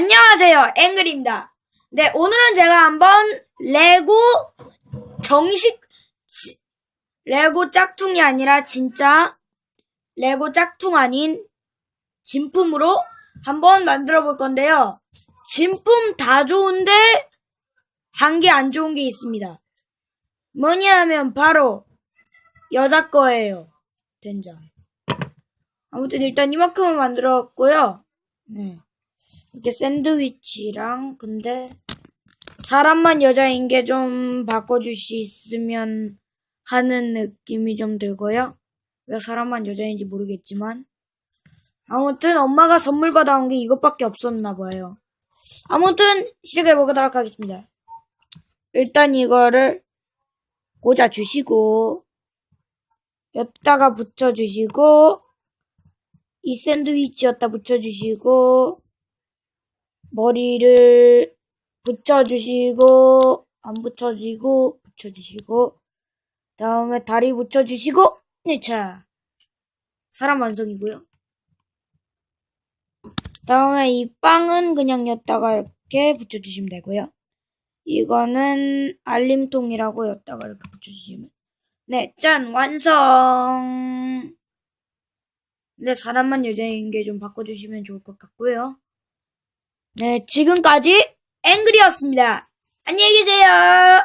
안녕하세요, 앵글입니다. 네, 오늘은 제가 한번 레고 정식, 지- 레고 짝퉁이 아니라 진짜 레고 짝퉁 아닌 진품으로 한번 만들어 볼 건데요. 진품 다 좋은데 한 개 안 좋은 게 있습니다. 뭐냐 하면 바로 여자 거예요. 된장. 아무튼 일단 이만큼은 만들었고요. 네. 이렇게 샌드위치랑 근데 사람만 여자인 게 좀 바꿔주시면 하는 느낌이 좀 들고요. 왜 사람만 여자인지 모르겠지만 아무튼 엄마가 선물 받아온 게 이것밖에 없었나 봐요. 아무튼 시작해 보도록 하겠습니다. 일단 이거를 꽂아 주시고 여기다가 붙여 주시고 이 샌드위치 여기다 붙여 주시고 머리를 붙여주시고 안 붙여주시고 붙여주시고 다음에 다리 붙여주시고 네차 사람 완성이고요. 다음에 이 빵은 그냥 여기다가 이렇게 붙여주시면 되고요. 이거는 알림통이라고 여기다가 이렇게 붙여주시면 네, 짠 완성. 네, 사람만 여자인 게 좀 바꿔주시면 좋을 것 같고요. 네, 지금까지 앵글이었습니다. 안녕히 계세요.